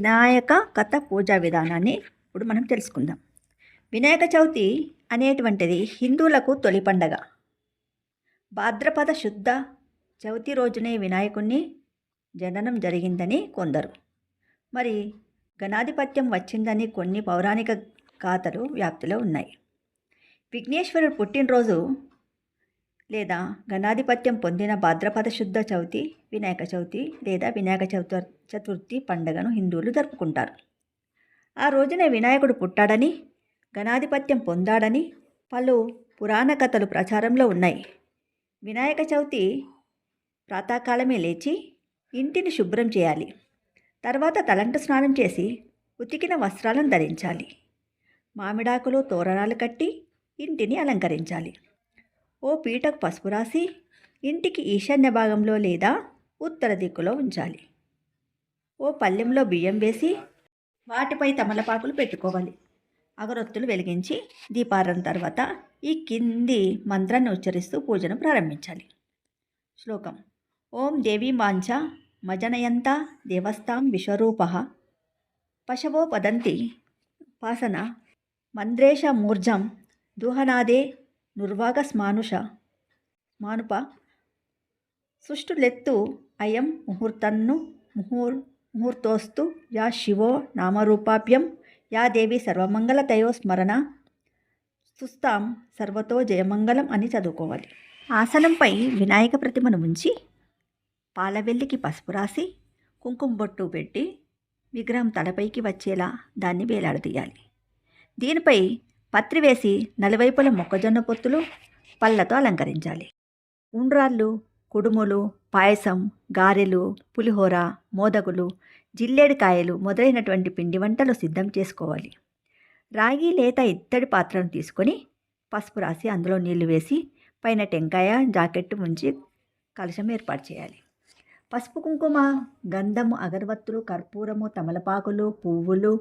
వినాయక కథ పూజా విధానాన్ని ఇప్పుడు మనం తెలుసుకుందాం. వినాయక చవితి అనేటువంటిది హిందువులకు తొలి పండగ. భాద్రపద శుద్ధ చవితి రోజునే వినాయకుణ్ణి జననం జరిగిందని కొందరు. మరి గణాధిపత్యం వచ్చిందని కొన్ని పౌరాణిక గాథలు వ్యాప్తిలో ఉన్నాయి. విఘ్నేశ్వరుడు పుట్టినరోజు లేదా గణాధిపత్యం పొందిన భాద్రపద శుద్ధ చవితి వినాయక చవితి లేదా వినాయక చవితి చతుర్థి పండుగను హిందువులు జరుపుకుంటారు. ఆ రోజున వినాయకుడు పుట్టాడని గణాధిపత్యం పొందాడని పలు పురాణ కథలు ప్రచారంలో ఉన్నాయి. వినాయక చవితి ప్రాతకాలమే లేచి ఇంటిని శుభ్రం చేయాలి. తర్వాత తలంటు స్నానం చేసి ఉతికిన వస్త్రాలను ధరించాలి. మామిడాకులు తోరణాలు కట్టి ఇంటిని అలంకరించాలి. ఓ పీటకు పసుపు రాసి ఇంటికి ఈశాన్య భాగంలో లేదా ఉత్తర దిక్కులో ఉంచాలి. ఓ పళ్ళెంలో బియ్యం వేసి వాటిపై తమలపాకులు పెట్టుకోవాలి. అగరొత్తులు వెలిగించి దీపారం తర్వాత ఈ కింది మంత్రాన్ని ఉచ్చరిస్తూ పూజను ప్రారంభించాలి. శ్లోకం. ఓం దేవీ మాంచ మజనయంత దేవస్థాం విశ్వరూప పశవో పదంతి పాసన మంద్రేష మూర్జం దుహనాదే నుర్వాగ స్మానుష మానుప సుష్టులెత్తు అయం ముహూర్తన్ను ముహూర్ మూర్తోస్తు యా శివో నామరూపాభ్యం యా దేవి సర్వమంగళతయో స్మరణ సుస్తాం సర్వతో జయమంగళం అని చదువుకోవాలి. ఆసనంపై వినాయక ప్రతిమను ఉంచి పాలవెల్లికి పసుపు రాసి కుంకుమ బొట్టు పెట్టి విగ్రహం తలపైకి వచ్చేలా దాన్ని వేలాడదీయాలి. దీనిపై పత్రి వేసి నలువైపుల మొక్కజొన్న పొత్తులు పళ్ళతో అలంకరించాలి. ఉండ్రాళ్ళు కుడుములు పాయసం గారెలు పులిహోర మోదగులు జిల్లేడికాయలు మొదలైనటువంటి పిండి వంటలు సిద్ధం చేసుకోవాలి. రాగి లేత ఇత్తడి పాత్రను తీసుకొని పసుపు రాసి అందులో నీళ్ళు వేసి పైన టెంకాయ జాకెట్టు ముంచి కలశం ఏర్పాటు చేయాలి. పసుపు కుంకుమ గంధము అగరబత్తులు కర్పూరము తమలపాకులు పువ్వులు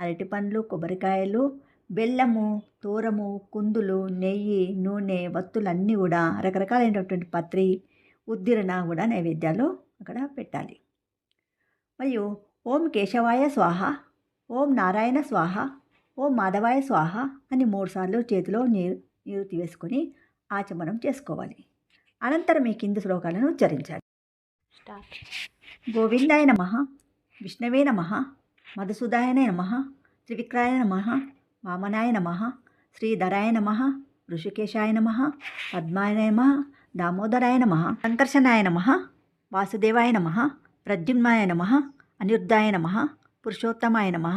అరటిపండ్లు కొబ్బరికాయలు బెల్లము తోరము కుందులు నెయ్యి నూనె వత్తులన్నీ కూడా రకరకాలైనటువంటి పత్రి ఉద్దిరణ కూడా నైవేద్యాలు అక్కడ పెట్టాలి. మరియు ఓం కేశవాయ స్వాహ ఓం నారాయణ స్వాహ ఓం మాధవాయ స్వాహ అని మూడుసార్లు చేతిలో నీరు నీరు తీవేసుకొని ఆచమనం చేసుకోవాలి. అనంతరం ఈ కింది శ్లోకాలను ఉచ్చరించాలి. గోవిందాయ నమ విష్ణవే నమ మధుసూదాయన నమ త్రివిక్రాయ నమ వామనాయ నమ శ్రీధరాయ నమ ఋషికేశాయ నమ పద్మాయ నమ దామోదరాయ నమ సంకర్షణాయ నమ వాసుదేవాయ నమ ప్రద్యుమ్నాయ నమ అనిరుద్ధాయ నమ పురుషోత్తమాయ నమ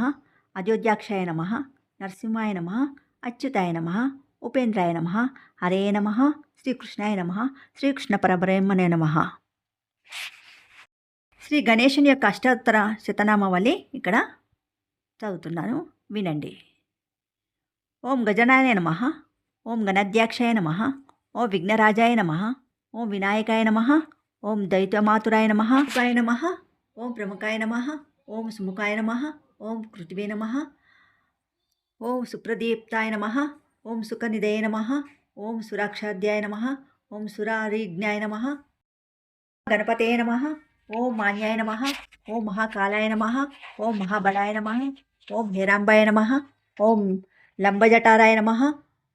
అయోధ్యాక్షాయ నమ నరసింహాయ నమ అచ్యుతాయ నమ ఉపేంద్రాయ నమ హరే నమ శ్రీకృష్ణాయ నమ శ్రీకృష్ణ పరబ్రహ్మణే నమ. శ్రీ గణేశుని యొక్క అష్టోత్తర శతనామావళి ఇక్కడ చదువుతున్నాను వినండి. ఓం గజనాయ నమ ఓం గణాధ్యాక్షాయ నమ ఓ విఘ్నరాజాయ నమ ఓం వినాయకాయ నమ ఓం దైత్యమాతురాయ నమ సుఖాయ నమ ఓం ప్రముఖాయ నమ ఓం సుముఖాయ నమ ఓం కృతివే నమ ఓం సుప్రదీప్తాయ నమ ఓం సుఖనిదయ నమ ఓం సురాక్షాధ్యాయ నమ ఓం సురారిజ్ఞాయ నమ గణపతే నమ ఓం మాన్యాయ నమ ఓం మహాకాలాయ నమ ఓం మహాబలాయ నమ ఓం హేరాంబాయ నమ ఓం లంబజటారాయ నమ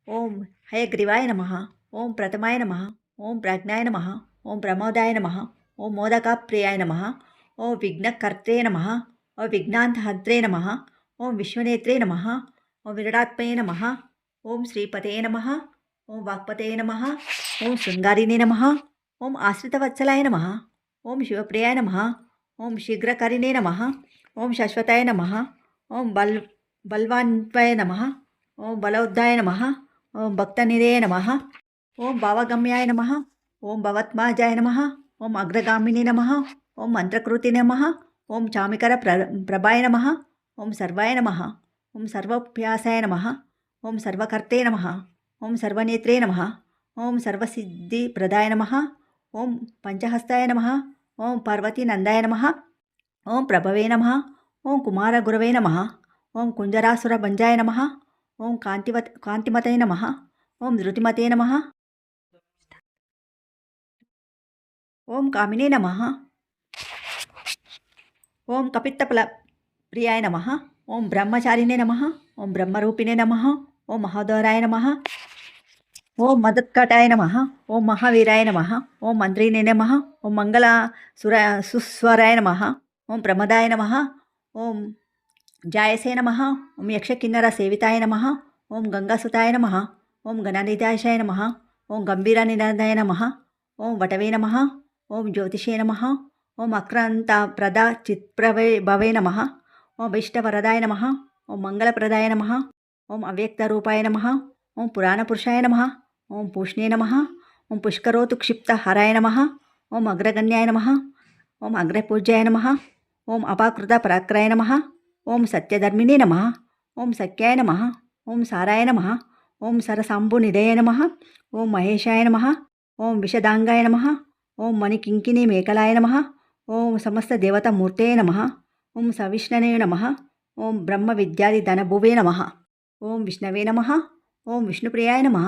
ఓం హయగ్రీవాయ నమ ఓం ప్రథమాయ నమ ఓం ప్రజ్ఞాయ నమ ఓం ప్రమోదాయ నమ ఓం మోదకప్రియాయ నమ ఓం విఘ్నకర్త్రే నమ ఓం విఘ్నాంతహద్రే నమ ఓం విశ్వనేత్రే నమ ఓం విరడాత్మయే నమ ఓం శ్రీపతే నమ ఓం వాక్పతే నమ ఓం శృంగారిణే నమ ఓం ఆశ్రితవత్సలాయ నమ ఓం శివప్రియాయ నమ ఓం శీఘ్రకరిణే నమ ఓం శాశ్వతాయ నమ ఓం బల్ బల్వాన్వయ నమ ఓం బలౌద్ధాయ నమ ఓం భక్తనిదే నమ ఓం భావగమ్యాయ నమ ఓం భవత్మాజాయ నమ ఓం అగ్రగామిని నమ ఓం మంత్రకృతి నమ ఓం చామికర ప్ర ప్రభాయ నమ ఓం సర్వాయ నమ ఓం సర్వభ్యాసాయ నమ ఓం సర్వకర్తే నమ ఓం సర్వనేత్రే నమ ఓం సర్వసిద్ధిప్రదాయ నమ ఓం పంచహస్తాయ నమ ఓం పార్వతీనందాయ నమ ఓం ప్రభవే నమ ఓం కుమారగురవే నమ ఓం కుంజరాసుర భంజాయ నమ ఓం కాంతివత కాంతిమతే నమ ఓం ధృతిమతే నమ ఓం కామినే నమ ఓం కపిత్తపల ప్రియాయ నమ ఓం బ్రహ్మచారిణే నమ ఓం బ్రహ్మరూపిణే నమ ఓం మహోదరాయ నమ ఓం మదత్కటాయ నమ ఓం మహావీరాయ నమ ఓం మంత్రినే నమ ఓం మంగళ సుర సుస్వరాయ నమ ఓం ప్రమదాయ నమ ఓం జాయసే నమ ఓం యక్షకిన్నర సేవితాయ నమ ఓం గంగాసుతాయ నమ ఓం గణనిదాశాయ నమ ఓం గంభీర నినాదాయ నమ ఓం వటవే నమ ఓం జ్యోతిషే నమ ఓం అక్రాంత ప్రదా చిత్ప్రవే భవే నమ ఓం ఇష్టవరదాయ నమ ఓం మంగళప్రదాయ నమ ఓం అవ్యక్త రూపాయ నమ ఓం పురాణపురుషాయ నమ ఓం పూష్ణే నమ ఓం పుష్కరోతు క్షిప్త హరాయ నమ ఓం అగ్రగణ్యాయ నమ ఓం అగ్రపూజ్యాయ నమ ఓం అపాకృత పరాక్రాయ నమ ఓం సత్యధర్మిణే నమ ఓం సఖ్యాయ నమ ఓం సారాయ నమ ఓం సరసాంబునిదయ నమ ఓం మహేశాయ నమ ఓం విషదాంగాయ నమ ఓం మణికింకిని మేకలాయ నమ ఓం సమస్త దేవతామూర్తే నమ ఓం సవిష్ణనే నమ ఓం బ్రహ్మ విద్యాది ధనభువే నమ ఓం విష్ణవే నమ ఓం విష్ణుప్రియాయ నమ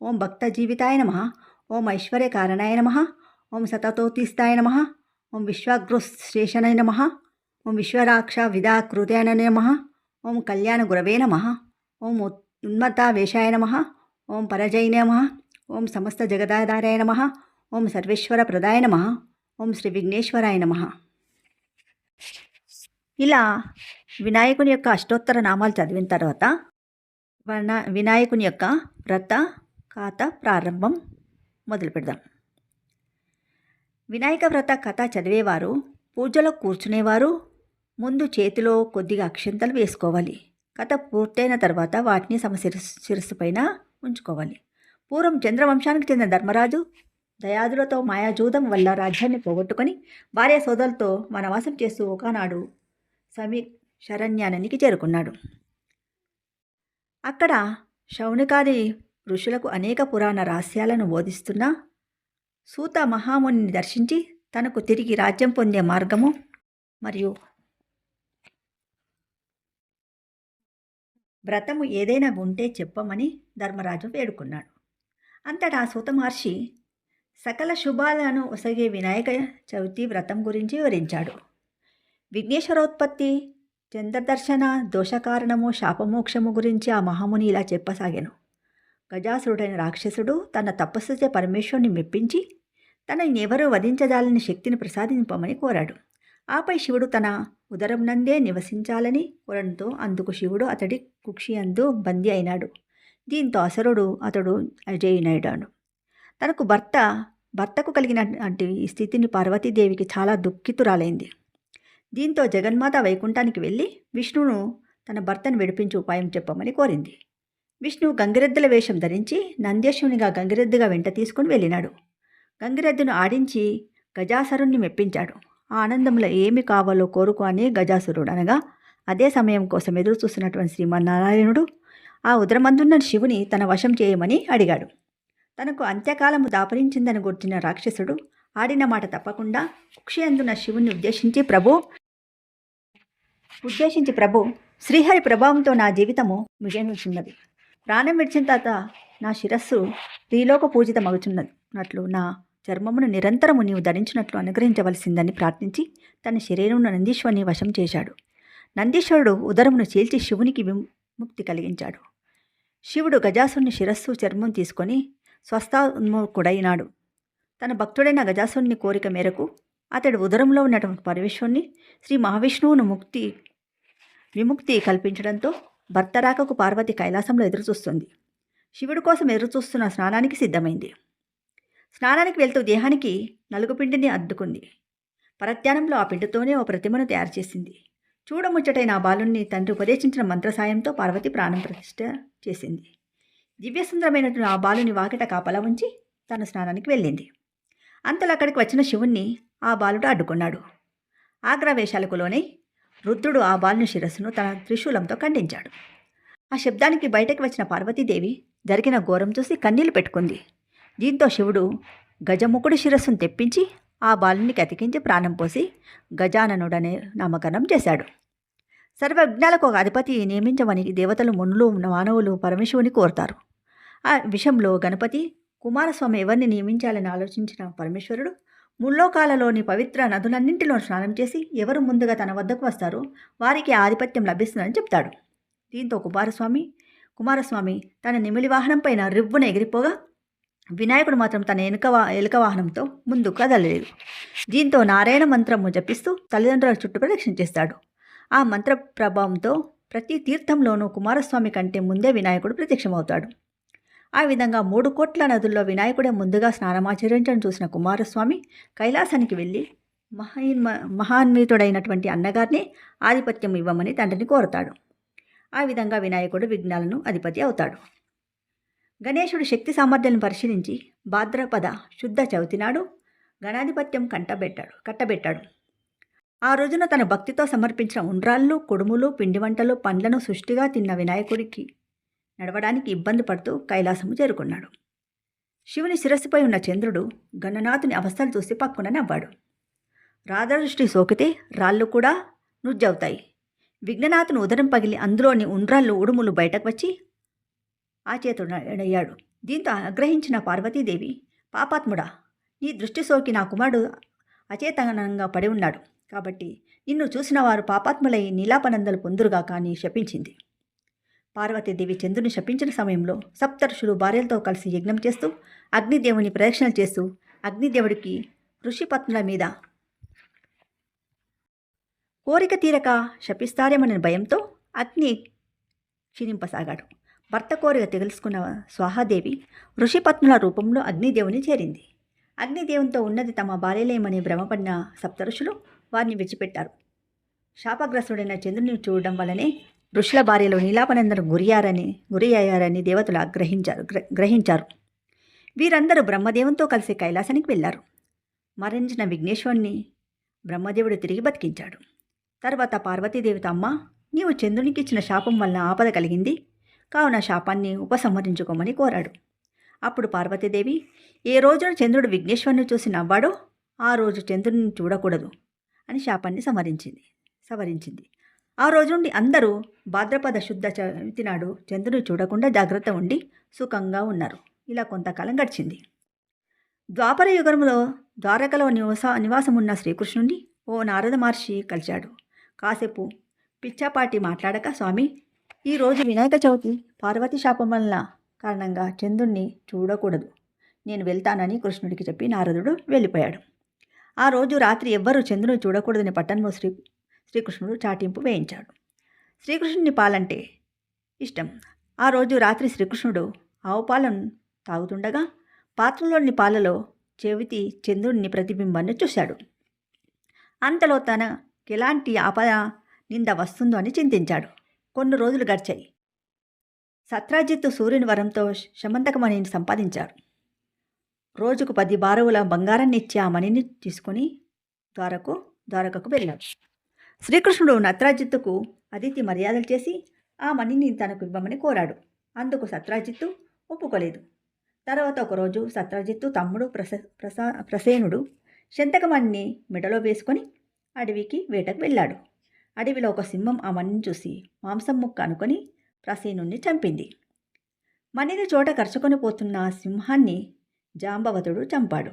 ఓం భక్త జీవితాయ నమ ఓం ఐశ్వర్యకారణాయ నమ ఓం సతతోతిస్తాయ నమ ఓం విశ్వాగ్రశేషనాయ నమ ఓం విశ్వరాక్ష విదాకృతాయ నమ ఓం కళ్యాణ గురవే నమ ఓం ఉన్మత్తావేశాయ నమ ఓం పరజయ నమ ఓం సమస్త జగదాధారాయ నమ ఓం సర్వేశ్వర ప్రదాయ నమ. ఓం శ్రీ విఘ్నేశ్వరాయ నమ. ఇలా వినాయకుని యొక్క అష్టోత్తర నామాలు చదివిన తర్వాత వన వినాయకుని యొక్క వ్రత కథ ప్రారంభం మొదలు పెడదాం. వినాయక వ్రత కథ చదివేవారు పూజలో కూర్చునేవారు ముందు చేతిలో కొద్దిగా అక్షంతలు వేసుకోవాలి. కథ పూర్తయిన తర్వాత వాటిని సమ శిరస్సు శిరస్సు పైన ఉంచుకోవాలి. పూర్వం చంద్రవంశానికి చెందిన ధర్మరాజు దయాదులతో మాయాజూదం వల్ల రాజ్యాన్ని పోగొట్టుకొని భార్య సోదరులతో వనవాసం చేస్తూ ఒకనాడు సమీ శరణ్యాననికి చేరుకున్నాడు. అక్కడ శౌనికాది ఋషులకు అనేక పురాణ రహస్యాలను బోధిస్తున్న సూత మహామునిని దర్శించి తనకు తిరిగి రాజ్యం పొందే మార్గము మరియు వ్రతము ఏదైనా ఉంటే చెప్పమని ధర్మరాజు వేడుకున్నాడు. అంతటా సూత మహర్షి సకల శుభాలను ఒసగే వినాయక చవితి వ్రతం గురించి వివరించాడు. విఘ్నేశ్వరోత్పత్తి చంద్రదర్శన దోషకారణము శాపమోక్షము గురించి ఆ మహాముని ఇలా చెప్పసాగాను. గజాసురుడైన రాక్షసుడు తన తపస్సుచే పరమేశ్వరుని మెప్పించి తనని ఎవరూ వధించజాలని శక్తిని ప్రసాదింపమని కోరాడు. ఆపై శివుడు తన ఉదరం నందే నివసించాలని కోరడంతో అందుకు శివుడు అతడి కుక్షి అందు బందీ అయినాడు. దీంతో అసరుడు అతడు అజయునైడాడు తనకు భర్త భర్తకు కలిగినటువంటి స్థితిని పార్వతీదేవికి చాలా దుఃఖితురాలైంది. దీంతో జగన్మాత వైకుంఠానికి వెళ్ళి విష్ణువును తన భర్తను విడిపించే ఉపాయం చెప్పమని కోరింది. విష్ణువు గంగిరెద్దుల వేషం ధరించి నందేశ్వనిగా గంగిరెద్దుగా వెంట తీసుకుని వెళ్ళినాడు. గంగిరెద్దును ఆడించి గజాసురుణ్ణి మెప్పించాడు. ఆ ఆనందంలో ఏమి కావాలో కోరుకో అని గజాసురుడు అనగా అదే సమయం కోసం ఎదురు చూస్తున్నటువంటి శ్రీమన్నారాయణుడు ఆ ఉదరమందున్న శివుని తన వశం చేయమని అడిగాడు. తనకు అంత్యకాలము దాపరించిందని గుర్తిన రాక్షసుడు ఆడిన మాట తప్పకుండా కుక్షి అందున్న శివుని ఉద్దేశించి ప్రభు ఉద్దేశించి ప్రభు శ్రీహరి ప్రభావంతో నా జీవితము మిగనుచున్నది ప్రాణం విడిచిన తర్వాత నా శిరస్సు శ్రీలోక పూజితమగుచున్నట్లు నా చర్మమును నిరంతరము నీవు ధరించినట్లు అనుగ్రహించవలసిందని ప్రార్థించి తన శరీరమును నందీశ్వరుని వశం చేశాడు. నందీశ్వరుడు ఉదరమును చీల్చి శివునికి విముక్తి కలిగించాడు. శివుడు గజాసుని శిరస్సు చర్మం తీసుకొని స్వస్థాన్ముఖుడైనాడు తన భక్తుడైన గజాసుని కోరిక మేరకు అతడు ఉదరంలో ఉన్నటువంటి పరమేశ్వరుని శ్రీ మహావిష్ణువును ముక్తి విముక్తి కల్పించడంతో భర్త రాకకు పార్వతి కైలాసంలో ఎదురుచూస్తుంది. శివుడి కోసం ఎదురుచూస్తున్న స్నానానికి సిద్ధమైంది. స్నానానికి వెళ్తూ దేహానికి నలుగుపిండిని అద్దుకుంది. పరధ్యానంలో ఆ పిండితోనే ఓ ప్రతిమను తయారు చేసింది. చూడముచ్చటైన ఆ బాలుణ్ణి తండ్రి ఉపదేశించిన మంత్ర సాయంతో పార్వతి ప్రాణం ప్రతిష్ఠ చేసింది. దివ్యసుందరమైనటువంటి ఆ బాలుని వాకిట కాపలా ఉంచి తన స్నానానికి వెళ్ళింది. అంతలో అక్కడికి వచ్చిన శివుణ్ణి ఆ బాలుడు అడ్డుకున్నాడు. ఆగ్రవేశాలకు లోనై రుద్రుడు ఆ బాలుని శిరస్సును తన త్రిశూలంతో ఖండించాడు. ఆ శబ్దానికి బయటకు వచ్చిన పార్వతీదేవి జరిగిన ఘోరం చూసి కన్నీళ్ళు పెట్టుకుంది. దీంతో శివుడు గజముఖుడి శిరస్సును తెప్పించి ఆ బాలుని కతికించి ప్రాణం పోసి గజాననుడనే నామకరణం చేశాడు. సర్వజ్ఞాలకు ఒక అధిపతి నియమించమని దేవతలు మునులు మానవులు పరమేశ్వరుని కోరుతారు. ఆ విషయంలో గణపతి కుమారస్వామి ఎవరిని నియమించాలని ఆలోచించిన పరమేశ్వరుడు ముల్లోకాలలోని పవిత్ర నదులన్నింటిలో స్నానం చేసి ఎవరు ముందుగా తన వద్దకు వస్తారో వారికి ఆధిపత్యం లభిస్తుందని చెప్తాడు. దీంతో కుమారస్వామి కుమారస్వామి తన నిమిలి వాహనం పైన రివ్వున ఎగిరిపోగా వినాయకుడు మాత్రం తన ఎనుక వా ఎలుక వాహనంతో ముందు కదలలేదు. దీంతో నారాయణ మంత్రము జపిస్తూ తల్లిదండ్రుల చుట్టూ ప్రదక్షిణ చేస్తాడు. ఆ మంత్ర ప్రభావంతో ప్రతి తీర్థంలోనూ కుమారస్వామి కంటే ముందే వినాయకుడు ప్రత్యక్షమవుతాడు. ఆ విధంగా మూడు కోట్ల నదుల్లో వినాయకుడే ముందుగా స్నానమాచరించడం చూసిన కుమారస్వామి కైలాసానికి వెళ్ళి మహాన్మ మహాన్వితుడైనటువంటి అన్నగారిని ఆధిపత్యం ఇవ్వమని తండ్రిని కోరతాడు. ఆ విధంగా వినాయకుడు విఘ్నాలను అధిపతి అవుతాడు. గణేశుడు శక్తి సామర్థ్యాలను పరిశీలించి భాద్రపద శుద్ధ చవితి నాడు గణాధిపత్యం కంటబెట్టాడు కట్టబెట్టాడు. ఆ రోజున తన భక్తితో సమర్పించిన ఉండ్రాళ్ళు కుడుములు పిండి వంటలు పండ్లను సృష్టిగా తిన్న వినాయకుడికి నడవడానికి ఇబ్బంది పడుతూ కైలాసము చేరుకున్నాడు. శివుని శిరస్సుపై ఉన్న చంద్రుడు గణనాథుని అవస్థలు చూసి పక్కున నవ్వాడు. రాధాదృష్టి సోకితే రాళ్ళు కూడా నుజ్జవుతాయి. విఘ్ననాథుని ఉదరం పగిలి అందులోని ఉండ్రాళ్ళు ఉడుములు బయటకు వచ్చి ఆచేతుడయ్యాడు దీంతో ఆగ్రహించిన పార్వతీదేవి పాపాత్ముడా నీ దృష్టి సోకి నా కుమారుడు అచేతనంగా పడి ఉన్నాడు. కాబట్టి నిన్ను చూసిన వారు పాపాత్ములై నీలాపనందలు పొందురుగా కానీ శపించింది. పార్వతీదేవి చంద్రుని శపించిన సమయంలో సప్తర్షులు భార్యలతో కలిసి యజ్ఞం చేస్తూ అగ్నిదేవుని ప్రదక్షిణలు చేస్తూ అగ్నిదేవుడికి ఋషిపత్నుల మీద కోరిక తీరక శపిస్తారేమనే భయంతో అగ్ని క్షీణింపసాగాడు. భర్త కోరిక తెలుసుకున్న స్వాహాదేవి ఋషిపత్నుల రూపంలో అగ్నిదేవుని చేరింది. అగ్నిదేవునితో ఉన్నది తమ భార్యలేమని భ్రమపడిన సప్తరుషులు వారిని విడిచిపెట్టారు. శాపగ్రస్తుడైన చంద్రుని చూడడం వల్లనే ఋషుల భార్యలో నీలాపనందరూ గురియారని గురి అయ్యారని దేవతలు గ్రహించారు గ్ర- గ్రహించారు. వీరందరూ బ్రహ్మదేవునితో కలిసి కైలాసానికి వెళ్ళారు. మరణించిన విఘ్నేశ్వరుని బ్రహ్మదేవుడు తిరిగి బతికించాడు. తర్వాత పార్వతీదేవితో అమ్మ నీవు చంద్రునికి ఇచ్చిన శాపం వల్ల ఆపద కలిగింది. కావున శాపాన్ని ఉపసంహరించుకోమని కోరాడు. అప్పుడు పార్వతీదేవి ఏ రోజున చంద్రుడు విఘ్నేశ్వరుని చూసి నవ్వాడో ఆ రోజు చంద్రుడిని చూడకూడదు అని శాపాన్ని సమరించింది సవరించింది. ఆ రోజు నుండి అందరూ భాద్రపద శుద్ధ చవితి నాడు చంద్రుని చూడకుండా జాగ్రత్త ఉండి సుఖంగా ఉన్నారు. ఇలా కొంతకాలం గడిచింది. ద్వాపర యుగంలో ద్వారకలో నివాస నివాసమున్న శ్రీకృష్ణుని ఓ నారద మహర్షి కలిశాడు. కాసేపు పిచ్చాపాటి మాట్లాడక స్వామి ఈరోజు వినాయక చవితి పార్వతి శాపం వలన కారణంగా చంద్రుణ్ణి చూడకూడదు. నేను వెళ్తానని కృష్ణుడికి చెప్పి నారదుడు వెళ్ళిపోయాడు. ఆ రోజు రాత్రి ఎవ్వరూ చంద్రుని చూడకూడదని పట్టణంలో శ్రీ శ్రీకృష్ణుడు చాటింపు వేయించాడు. శ్రీకృష్ణుని పాలంటే ఇష్టం. ఆ రోజు రాత్రి శ్రీకృష్ణుడు ఆవు పాలను తాగుతుండగా పాత్రలోని పాలలో చెవితి చంద్రుడిని ప్రతిబింబాన్ని చూశాడు. అంతలో తనకి ఎలాంటి ఆపద నింద వస్తుందో అని చింతించాడు. కొన్ని రోజులు గడిచాయి. సత్రాజిత్తు సూర్యుని వరంతో శమంతకమణిని సంపాదించారు. రోజుకు పది బారువుల బంగారాన్ని ఇచ్చి ఆ మణిని తీసుకుని ద్వారకు ద్వారకకు వెళ్ళాడు శ్రీకృష్ణుడు నత్రాజిత్తుకు అతిథి మర్యాదలు చేసి ఆ మణిని తనకు ఇవ్వమని కోరాడు. అందుకు సత్రాజిత్తు ఒప్పుకోలేదు. తర్వాత ఒకరోజు సత్రాజిత్తు తమ్ముడు ప్రస ప్రసా ప్రసేనుడు శంతకమణిని మెడలో వేసుకొని అడవికి వేటకు వెళ్ళాడు. అడవిలో ఒక సింహం ఆ మణిని చూసి మాంసం ముక్క అనుకొని ప్రసేనుణ్ణి చంపింది. మణిని చోట కరుచుకొని పోతున్న ఆ సింహాన్ని జాంబవతుడు చంపాడు.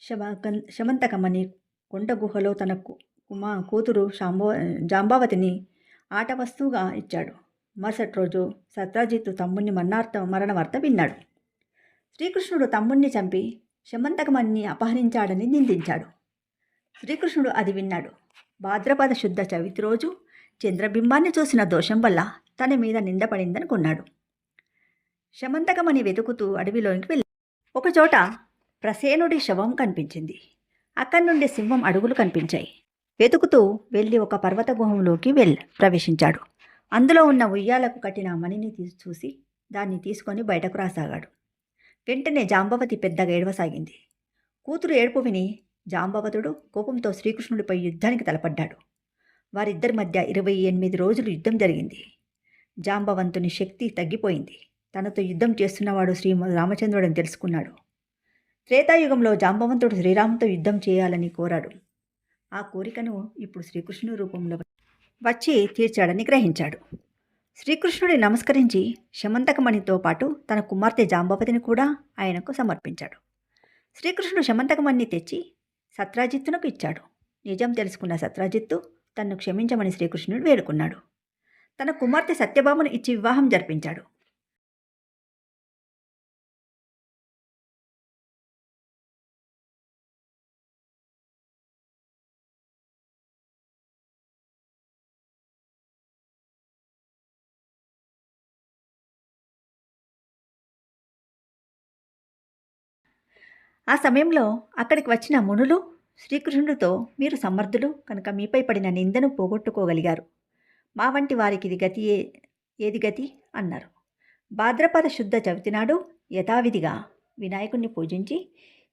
శమ శమంతకమణి కొండ గుహలో తనకు ఉమా కూతురు శాంబో జాంబావతిని ఆట వస్తువుగా ఇచ్చాడు. మరుసటి రోజు సత్రాజిత్తు తమ్ముణ్ణి మరణార్థ మరణవార్త విన్నాడు. శ్రీకృష్ణుడు తమ్ముణ్ణి చంపి శమంతకమణిని అపహరించాడని నిందించాడు. శ్రీకృష్ణుడు అది విన్నాడు. భాద్రపద శుద్ధ చవితి రోజు చంద్రబింబాన్ని చూసిన దోషం వల్ల తన మీద నిందపడిందనుకున్నాడు శమంతకమణి వెతుకుతూ అడవిలోనికి వెళ్ళి ఒకచోట ప్రసేనుడి శవం కనిపించింది. అక్కడి నుండి సింహం అడుగులు కనిపించాయి. వెతుకుతూ వెళ్ళి ఒక పర్వత గుహంలోకి వెళ్ళి ప్రవేశించాడు. అందులో ఉన్న ఉయ్యాలకు కట్టిన మణిని తీసి చూసి దాన్ని తీసుకొని బయటకు రాసాగాడు. వెంటనే జాంబవతి పెద్దగా ఏడవసాగింది. కూతురు ఏడుపు విని జాంబవతుడు కోపంతో శ్రీకృష్ణుడిపై యుద్ధానికి తలపడ్డాడు. వారిద్దరి మధ్య ఇరవై ఎనిమిది రోజులు యుద్ధం జరిగింది. జాంబవంతుని శక్తి తగ్గిపోయింది. తనతో యుద్ధం చేస్తున్నవాడు శ్రీ రామచంద్రుడని తెలుసుకున్నాడు. త్రేతాయుగంలో జాంబవంతుడు శ్రీరాముతో యుద్ధం చేయాలని కోరాడు. ఆ కోరికను ఇప్పుడు శ్రీకృష్ణుడి రూపంలో వచ్చి తీర్చాడని గ్రహించాడు. శ్రీకృష్ణుడి నమస్కరించి శమంతకమణితో పాటు తన కుమార్తె జాంబవతిని కూడా ఆయనకు సమర్పించాడు. శ్రీకృష్ణుడు శమంతకమణిని తెచ్చి సత్రాజిత్తునకు ఇచ్చాడు. నిజం తెలుసుకున్న సత్రాజిత్తు తన్ను క్షమించమని శ్రీకృష్ణుడు వేడుకున్నాడు. తన కుమార్తె సత్యభామను ఇచ్చి వివాహం జరిపించాడు. ఆ సమయంలో అక్కడికి వచ్చిన మునులు శ్రీకృష్ణుడితో మీరు సమర్థులు కనుక మీపై పడిన నిందను పోగొట్టుకోగలిగారు. మా వంటి వారికి ఇది గతి ఏ ఏది గతి? అన్నారు. భాద్రపద శుద్ధ చవితి నాడు యథావిధిగా వినాయకుణ్ణి పూజించి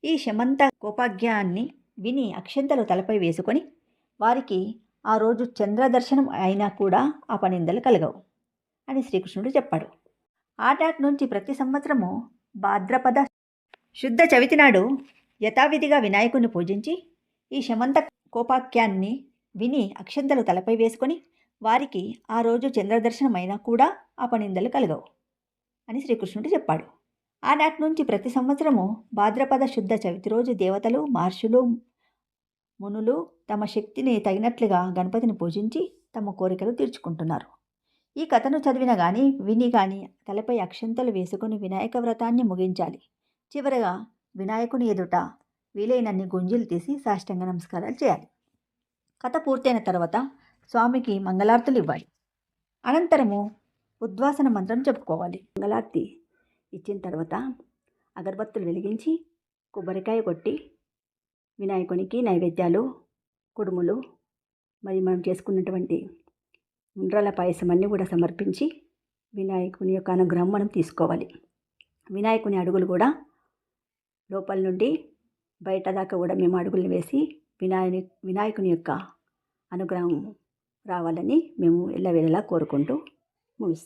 ఈ శమంత కోపాగ్యాన్ని విని అక్షంతలు తలపై వేసుకొని వారికి ఆ రోజు చంద్రదర్శనం అయినా కూడా ఆ పనిందలు కలగవు అని శ్రీకృష్ణుడు చెప్పాడు. ఆనాటి నుంచి ప్రతి సంవత్సరము భాద్రపద శుద్ధ చవితి నాడు యథావిధిగా వినాయకుడిని పూజించి ఈ శమంత కోపాఖ్యాన్ని విని అక్షంతలు తలపై వేసుకొని వారికి ఆ రోజు చంద్రదర్శనం అయినా కూడా పనిందలు కలగవు అని శ్రీకృష్ణుడు చెప్పాడు. ఆనాటి నుంచి ప్రతి సంవత్సరము భాద్రపద శుద్ధ చవితి రోజు దేవతలు మహర్షులు మునులు తమ శక్తిని తగినట్లుగా గణపతిని పూజించి తమ కోరికలు తీర్చుకుంటున్నారు. ఈ కథను చదివిన కానీ విని కానీ తలపై అక్షంతలు వేసుకుని వినాయక వ్రతాన్ని ముగించాలి. చివరగా వినాయకుని ఎదుట వీలైనన్ని గుంజీలు తీసి సాష్టంగ నమస్కారాలు చేయాలి. కథ పూర్తయిన తర్వాత స్వామికి మంగళార్తులు ఇవ్వాలి. అనంతరము ఉద్వాసన మంత్రం చెప్పుకోవాలి. మంగళార్తి ఇచ్చిన తర్వాత అగరబత్తులు వెలిగించి కొబ్బరికాయ కొట్టి వినాయకునికి నైవేద్యాలు కుడుములు మరి మనం చేసుకున్నటువంటి ఉండ్రాల పాయసం అన్నీ కూడా సమర్పించి వినాయకుని యొక్క అనుగ్రహం మనం తీసుకోవాలి. వినాయకుని అడుగులు కూడా లోపల నుండి బయట దాకా కూడా మేము అడుగులు వేసి వినాయని వినాయకుని యొక్క అనుగ్రహం రావాలని మేము ఎల్లవేళలా కోరుకుంటూ ముగిస్తాం